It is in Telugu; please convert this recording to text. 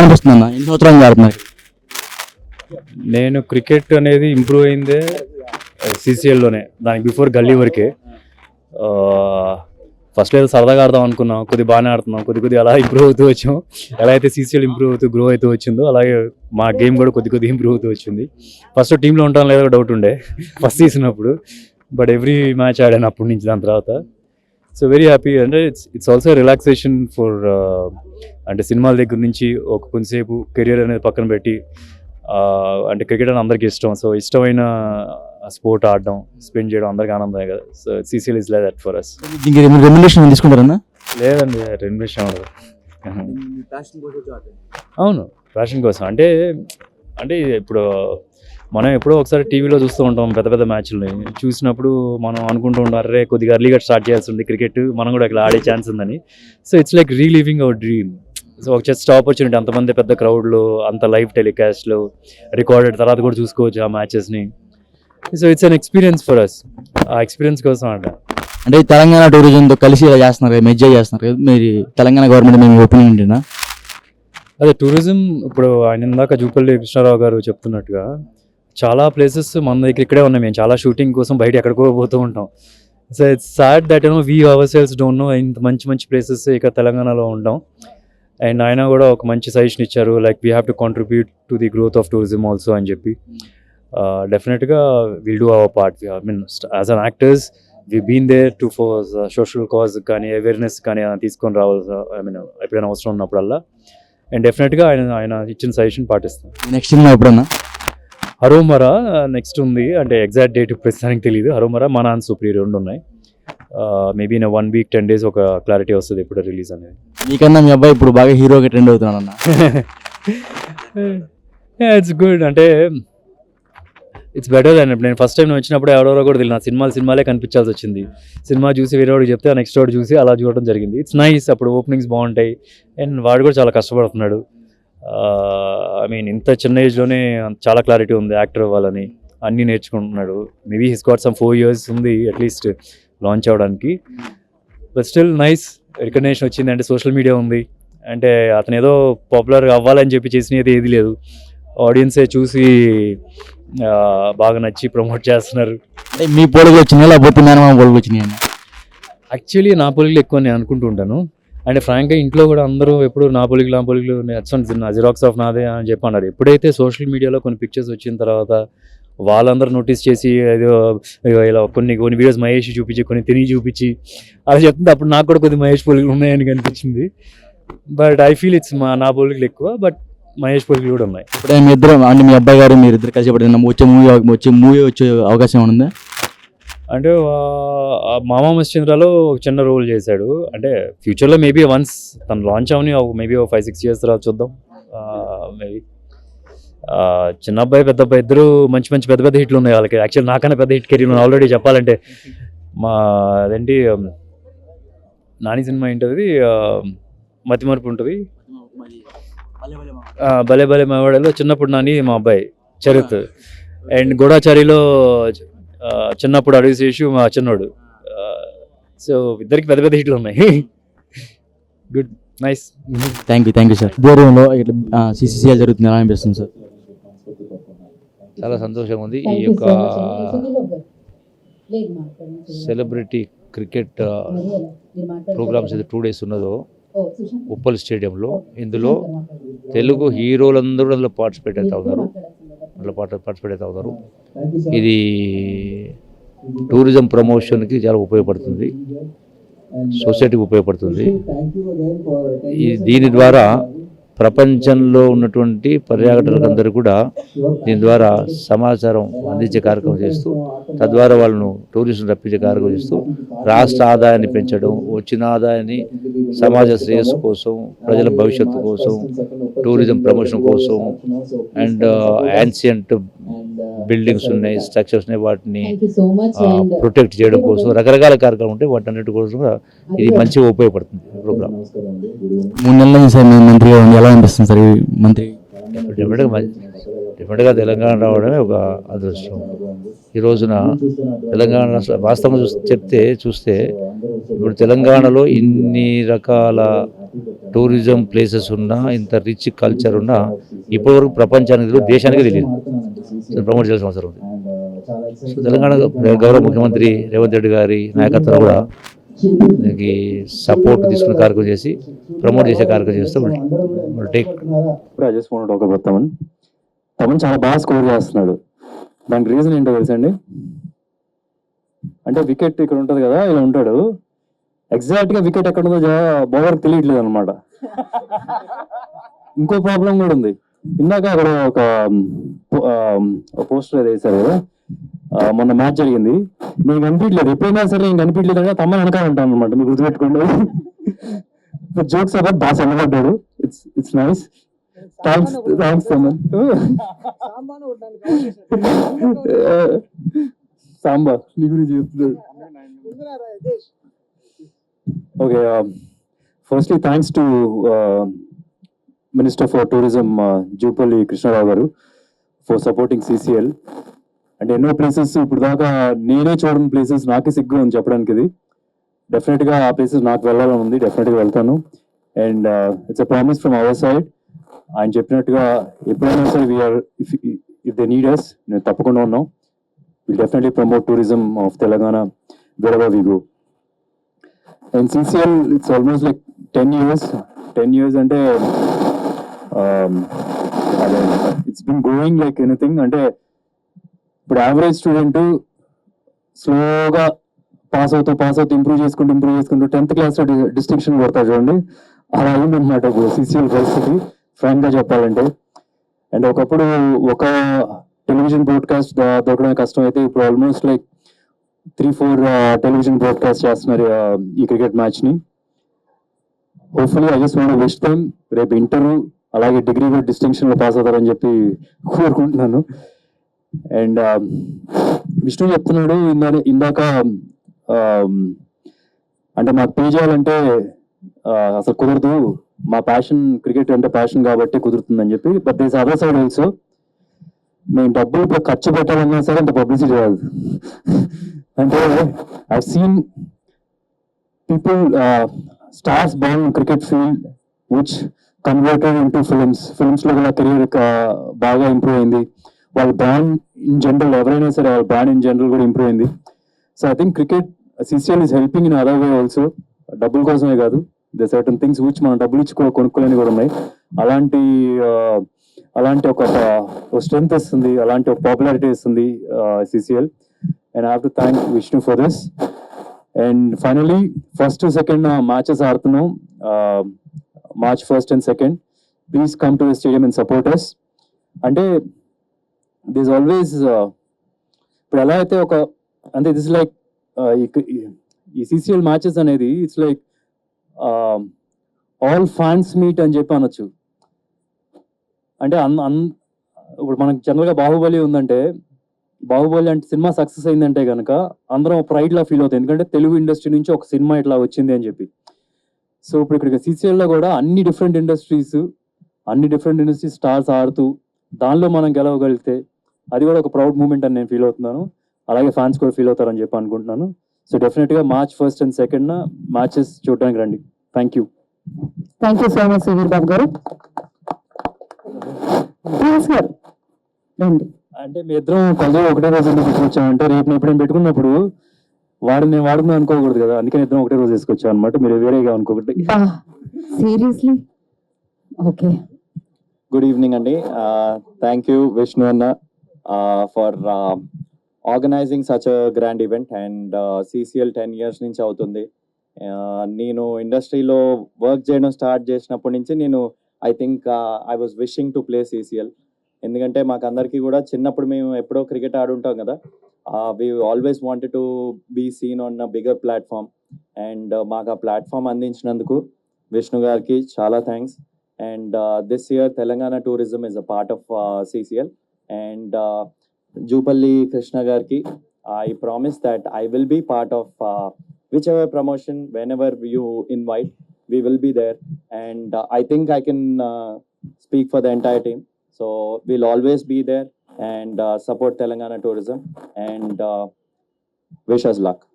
అనిపిస్తుంది అన్న. ఎన్ని సంవత్సరాలు ఆడుతున్నారు నేను క్రికెట్ అనేది ఇంప్రూవ్ అయిందే సీసీఎల్లోనే దానికి బిఫోర్ గల్లీ వరకే. ఫస్ట్ ఏదో సరదాగా ఆడదాం అనుకున్నాం. కొద్ది బాగానే ఆడుతున్నాం. కొద్ది కొద్ది అలా ఇంప్రూవ్ అవుతూ వచ్చాం. ఎలా అయితే సీసీఎల్ ఇంప్రూవ్ అవుతూ గ్రో అవుతూ వచ్చిందో అలాగే మా గేమ్ కూడా కొద్ది కొద్ది ఇంప్రూవ్ అవుతూ వచ్చింది. ఫస్ట్ టీంలో ఉంటాం లేదో డౌట్ ఉండే. ఫస్ట్ తీసినప్పుడు బట్ ఎవ్రీ మ్యాచ్ ఆడాను అప్పటి నుంచి దాని తర్వాత. సో వెరీ హ్యాపీ అంటే it's it's also relaxation for అంటే సినిమాల దగ్గర నుంచి ఒక కొంతసేపు కెరియర్ అనేది పక్కన పెట్టి ఆ, అంటే క్రికెట్ అని అందరికీ ఇష్టం. సో ఇష్టమైన స్పోర్ట్ ఆడడం స్పెండ్ చేయడం అందరికీ ఆనందమే కదా. So CCL is like that for us దీనికి రెమ్యులేషన్ తీసుకుంటారన్నా? లేదండి ఉండదు అవును ప్యాషన్ కోసం. అంటే అంటే ఇప్పుడు మనం ఎప్పుడో ఒకసారి టీవీలో చూస్తూ ఉంటాం పెద్ద పెద్ద మ్యాచ్లని చూసినప్పుడు మనం అనుకుంటూ ఉంటాం అరే కొద్దిగా అర్లీగా స్టార్ట్ చేయాల్సి ఉంది క్రికెట్. మనం కూడా అక్కడ ఆడే ఛాన్స్ ఉందని. So it's like reliving our dream so ఒక జస్ట్ ఆపర్చునిటీ అంతమంది పెద్ద క్రౌడ్లో అంత లైవ్ టెలికాస్ట్లో రికార్డెడ్ తర్వాత కూడా చూసుకోవచ్చు ఆ మ్యాచెస్ని so it's an experience for us ఆ ఎక్స్పీరియన్స్ కోసం అంట అంటే తెలంగాణ టూరిజంతో కలిసి ఇలా చేస్తున్నారు కదా మెజ్జా చేస్తున్నారు కదా మీరు తెలంగాణ గవర్నమెంట్ మీ ఒపీనియన్ ఏంటినా? అదే టూరిజం ఇప్పుడు ఆయన ఇందాక జూపల్లి కృష్ణారావు గారు చెప్తున్నట్టుగా చాలా ప్లేసెస్ మన దగ్గర ఇక్కడే ఉన్నాయి మేము. చాలా షూటింగ్ కోసం బయట ఎక్కడికో పోతూ ఉంటాం. So it's sad that you know we ourselves don't know ఇంత మంచి మంచి ప్లేసెస్ ఇక్కడ తెలంగాణలో ఉంటాం అండ్ ఆయన కూడా ఒక మంచి సజెషన్ ఇచ్చారు like we have to contribute to the growth of tourism also అని చెప్పి. డెఫినెట్గా will do our part I mean as an actors we been there to for social cause కానీ అవేర్నెస్ కానీ తీసుకొని రావాల్సి ఐ మీన్ ఎప్పుడైనా అవసరం ఉన్నప్పుడల్లా. అండ్ డెఫినెట్గా ఆయన ఆయన ఇచ్చిన సజెషన్ పాటిస్తాం. నెక్స్ట్ సినిమా ఎప్పుడన్నా? హరోమరా నెక్స్ట్ ఉంది. అంటే ఎగ్జాక్ట్ డేట్ ప్రస్తుతానికి తెలియదు హరోమరా మన అండ్ సుప్రీర్ రెండు ఉన్నాయి. మేబీ నా వన్ వీక్ టెన్ డేస్ ఒక క్లారిటీ వస్తుంది ఎప్పుడు రిలీజ్ అనేది. మీకన్నా మీ అబ్బాయి ఇప్పుడు బాగా హీరోగా ట్రెండ్ అవుతున్నాడు అన్న ఇట్స్ గుడ్ అంటే ఇట్స్ బెటర్ దాన్ నేను ఫస్ట్ టైం వచ్చినప్పుడు ఎవరెవరో కూడా తెలియదు. నా సినిమాలు సినిమాలే కనిపించాల్సి వచ్చింది. సినిమా చూసి వేరే వాడికి చెప్తే నెక్స్ట్ వాడు చూసి అలా చూడడం జరిగింది. ఇట్స్ నైస్ అప్పుడు ఓపెనింగ్స్ బాగుంటాయి. అండ్ వాడు కూడా చాలా కష్టపడుతున్నాడు. ఐ మీన్ ఇంత చిన్న ఏజ్లోనే చాలా క్లారిటీ ఉంది యాక్టర్ అవ్వాలని. అన్నీ నేర్చుకుంటున్నాడు. Maybe his got some four years ఉంది అట్లీస్ట్ లాంచ్ అవ్వడానికి బట్ స్టిల్ నైస్ రికగ్నేషన్ వచ్చింది. అంటే సోషల్ మీడియా ఉంది. అంటే అతను ఏదో పాపులర్ అవ్వాలని చెప్పి చేసినది ఏది లేదు. ఆడియన్సే చూసి బాగా నచ్చి ప్రమోట్ చేస్తున్నారు. అంటే మీ పోలికలు వచ్చినాయా? లేకపోతే మేనమామ పోలికలు వచ్చినాయి? యాక్చువల్లీ నా పొలికలు ఎక్కువ నేను అనుకుంటూ అండ్ ఫ్రాంక్గా ఇంట్లో కూడా అందరూ ఎప్పుడు నా పొలికి నా పొలికలు నచ్చండి నా జిరాక్స్ ఆఫ్ నాదే అని చెప్పి అన్నారు ఎప్పుడైతే సోషల్ మీడియాలో కొన్ని పిక్చర్స్ వచ్చిన తర్వాత వాళ్ళందరూ నోటీస్ చేసి ఏదో ఇలా కొన్ని కొన్ని వీడియోస్ మహేష్ చూపించి కొన్ని తిరిగి చూపించి అలా చెప్తుంది అప్పుడు నాకు కూడా కొద్ది మహేష్ పొలికలు ఉన్నాయని కనిపించింది బట్ ఐ ఫీల్ ఇట్స్ మా నా పొలికలు ఎక్కువ బట్ మహేష్ పొలికలు కూడా ఉన్నాయి. ఇప్పుడు మీ ఇద్దరు అంటే మీ అబ్బాయి గారు మీరు ఇద్దరు కలిసి వచ్చే మూవీ వచ్చే మూవీ వచ్చే అవకాశం ఉందా? అంటే మామా మశ్చంద్రలో ఒక చిన్న రోల్ చేశాడు. అంటే ఫ్యూచర్లో మేబీ వన్స్ తను లాంచ్ అవని మేబీ ఒక ఫైవ్ సిక్స్ ఇయర్స్ తర్వాత చూద్దాం. మేబీ చిన్న అబ్బాయి పెద్ద అబ్బాయి ఇద్దరు మంచి మంచి పెద్ద పెద్ద హిట్లు ఉన్నాయి వాళ్ళకి. యాక్చువల్ నాకన్నా పెద్ద హిట్ కెరీర్ ఆల్రెడీ చెప్పాలంటే మా అదేంటి నాని సినిమా ఏంటది? మతిమరుపు ఉంటుంది. భలే భలే మావాడలో చిన్నప్పుడు నాని మా అబ్బాయి చరిత్. అండ్ గూఢాచారిలో ఆ, చిన్నప్పుడు అడుగు శేషు మా చిన్నోడు. సో ఇద్దరికి పెద్ద పెద్ద హిట్లు ఉన్నాయి. Good nice thank you thank you sir దూరంలో ఇట్లా సిసిసిఎల్ జరుగుతుంది ఎలా అనిపిస్తుంది సార్ చాలా సంతోషంగా ఉంది. ఈ యొక్క సెలబ్రిటీ క్రికెట్ ప్రోగ్రామ్స్ ఇది టూ డేస్ ఉన్నదో ఉప్పల్ స్టేడియంలో. ఇందులో తెలుగు హీరోలందరూ అందులో పార్టిసిపేట్ అవుతా ఉన్నారు. అందులో పార్టిసిపేట్ అవుతా ఉన్నారు ఇది టూరిజం ప్రమోషన్కి చాలా ఉపయోగపడుతుంది. సొసైటీకి ఉపయోగపడుతుంది. దీని ద్వారా ప్రపంచంలో ఉన్నటువంటి పర్యాటకులందరూ కూడా దీని ద్వారా సమాచారం అందించే కార్యక్రమం చేస్తూ తద్వారా వాళ్ళను టూరిస్టులు రప్పించే కార్యక్రమం చేస్తూ రాష్ట్ర ఆదాయాన్ని పెంచడం వచ్చిన ఆదాయాన్ని సమాజ శ్రేయస్సు కోసం ప్రజల భవిష్యత్తు కోసం టూరిజం ప్రమోషన్ కోసం అండ్ యాన్సియంట్ బిల్డింగ్స్ ఉన్నాయి స్ట్రక్చర్స్ ఉన్నాయి వాటిని ప్రొటెక్ట్ చేయడం కోసం రకరకాల కార్యక్రమం ఉంటాయి వాటి అన్నిటి కోసం కూడా ఇది మంచిగా ఉపయోగపడుతుంది ప్రోగ్రామ్ మూడు నెలల నుంచి మంత్రిగా ఎలా అనిపిస్తుంది సార్ ఈ మంత్రి డెఫినెట్గా డెఫినెట్గా తెలంగాణ రావడమే ఒక అదృష్టం. ఈ రోజున తెలంగాణ వాస్తవం చెప్తే చూస్తే ఇప్పుడు తెలంగాణలో ఇన్ని రకాల టూరిజం ప్లేసెస్ ఉన్నా ఇంత రిచ్ కల్చర్ ఉన్నా ఇప్పటివరకు ప్రపంచానికి తెలియదు దేశానికి తెలియదు. ప్రమోట్ చేయాల్సిన అవసరం ఉంది. సో తెలంగాణ గౌరవ ముఖ్యమంత్రి రేవంత్ రెడ్డి గారి నాయకత్వం కూడా దీనికి సపోర్ట్ తీసుకునే కార్యక్రమం చేసి ప్రమోట్ చేసే కార్యక్రమం చేస్తాం టేక్ ఇప్పుడు ఐ ఒక తమన్ తమన్ చాలా బాగా స్కోర్ చేస్తున్నాడు. దానికి రీజన్ ఏంటో తెలుసండి అంటే వికెట్ ఇక్కడ ఉంటుంది కదా ఇలా ఉంటాడు. ఎగ్జాక్ట్గా వికెట్ ఎక్కడ ఉందో బౌలర్ తెలియట్లేదు అనమాట ఇంకో ప్రాబ్లం కూడా ఉంది. ఇందాక అక్కడ ఒక పోస్టర్ అది వేసారు కదా. మొన్న మ్యాచ్ జరిగింది. నేను కనిపించలేదు. ఎప్పుడైనా సరే నేను కనిపించలేదు అంటే తమ్మ వెనకాల ఉంటాను అనమాట మీరు గుర్తుపెట్టుకోండి. జోక్స్ అబౌట్ బాగా సన్నపడ్డాడు it's it's nice thanks thanks Thaman Samba నీ గురించి చెప్తున్నాడు. Okay firstly thanks to minister for tourism Jupally Krishna Rao garu for supporting CCL అంటే ఎన్నో ప్లేసెస్ ఇప్పుడు దాకా నేనే చూడని ప్లేసెస్ నాకే సిగ్గు అని చెప్పడానికి ఇది. డెఫినెట్గా ఆ ప్లేసెస్ నాకు వెళ్ళాలని ఉంది డెఫినెట్గా వెళ్తాను. And it's a promise from our side ఆయన చెప్పినట్టుగా ఎప్పుడైనా సరే we're if if the need నేను తప్పకుండా ఉన్నాం. Will definitely promote tourism of Telangana wherever we and And CCL, it's almost like 10 years. 10 years అంటే it's been going like anything అంటే ఇప్పుడు యావరేజ్ స్టూడెంట్ స్లోగా పాస్ అవుతూ పాస్ అవుతూ ఇంప్రూవ్ చేసుకుంటూ ఇంప్రూవ్ చేసుకుంటూ టెన్త్ క్లాస్ డిస్టింక్షన్ కొడతారు చూడండి. అలా అయిందనమాట సిసిఎల్ పరిస్థితి. ఫ్రాంక్గా చెప్పాలంటే. అండ్ ఒకప్పుడు ఒక టెలివిజన్ బ్రాడ్కాస్ట్ దొరకడమే కష్టం. అయితే ఇప్పుడు almost like three four television broadcast చేస్తున్నారు ఈ క్రికెట్ మ్యాచ్ని. Hopefully I just want wish them రేపు ఇంటర్ అలాగే డిగ్రీ కూడా డిస్టింక్షన్లో పాస్ అవుతారని చెప్పి కోరుకుంటున్నాను. అండ్ um, విష్ణు చెప్తున్నాడు ఇందా ఇందాక um, అంటే మాకు పే చేయాలంటే అసలు కుదరదు. మా ప్యాషన్ క్రికెట్ అంటే ప్యాషన్ కాబట్టి కుదురుతుందని చెప్పి but this other side also మేము డబ్బులు ఇప్పుడు ఖర్చు పెట్టాలన్నా సరే అంత పబ్లిసిటీ రాదు. అంటే I seen people stars born cricket field which converted into films ఫిల్మ్స్లో కూడా కెరీర్ బాగా ఇంప్రూవ్ అయింది. వాళ్ళ బాండ్ ఇన్ జనరల్ ఎవరైనా సరే వాళ్ళ బాండ్ ఇన్ జనరల్ కూడా ఇంప్రూవ్ అయింది. So I think cricket CCL is helping in other way also డబ్బుల కోసమే కాదు. ద సర్టన్ థింగ్స్ విచ్ మనం డబ్బులు ఇచ్చి కూడా కొనుక్కోలేని కూడా ఉన్నాయి. అలాంటి అలాంటి ఒక స్ట్రెంగ్త్ ఇస్తుంది అలాంటి ఒక పాపులారిటీ ఇస్తుంది CCL and have to thank Vishnu for this and finally first second matches ఆడుతున్నాం. March first and second please come to the stadium and supporters అంటే దిస్ ఆల్వేస్ ఇప్పుడు ఎలా అయితే ఒక అంటే దిస్ లైక్ uh, ఈ సిసిఎల్ మ్యాచెస్ అనేది it's like all fans meet అని చెప్పి అనొచ్చు. అంటే అన్ అన్ ఇప్పుడు మనకి జనరల్గా బాహుబలి ఉందంటే బాహుబలి అంటే సినిమా సక్సెస్ అయిందంటే కనుక అందరం ప్రైడ్లా ఫీల్ అవుతుంది ఎందుకంటే తెలుగు ఇండస్ట్రీ నుంచి ఒక సినిమా ఇట్లా వచ్చింది అని చెప్పి. సో ఇప్పుడు ఇక్కడ CCL లో కూడా అన్ని డిఫరెంట్ ఇండస్ట్రీస్ అన్ని డిఫరెంట్ ఇండస్ట్రీస్ స్టార్స్ ఆడుతూ దానిలో మనం గెలవగలిగితే అది కూడా ఒక ప్రౌడ్ మూమెంట్ అని నేను ఫీల్ అవుతున్నాను. అలాగే ఫ్యాన్స్ కూడా ఫీల్ అవుతారని చెప్పి అనుకుంటున్నాను. సో డెఫినెట్గా March first and second matches చూడడానికి రండి. Thank you thank you so much Sudheer Babu garu. రండి. అంటే మీ ఇద్దరం కొద్దిగా ఒకటే రోజు ఎందుకు తీసుకొచ్చామంటే రేపు నేను ఎప్పుడైనా పెట్టుకున్నప్పుడు వాడు నేను వాడుకున్నా అనుకోకూడదు కదా. అందుకని ఇద్దరం ఒకటే రోజు తీసుకొచ్చాం అనమాట మీరు వేరేగా అనుకోకూడదు సీరియస్లీ ఓకే గుడ్ ఈవినింగ్ అండి. థ్యాంక్ యూ విష్ణు అన్న. For organizing such a grand event and CCL ten years నుంచి అవుతుంది. నేను ఇండస్ట్రీలో వర్క్ చేయడం స్టార్ట్ చేసినప్పటి నుంచి నేను I think I was wishing to play CCL ఎందుకంటే మాకు అందరికీ కూడా చిన్నప్పుడు మేము ఎప్పుడో క్రికెట్ ఆడుంటాం కదా we always wanted to be seen on a bigger platform and మాకు ఆ ప్లాట్ఫామ్ అందించినందుకు విష్ణు గారికి చాలా thanks and this year Telangana tourism is a part of CCL and Jupally Krishna గారికి I promise that I will be part of whichever promotion whenever you invite we will be there and I think I can speak for the entire team so will always be there and support Telangana tourism and wishes luck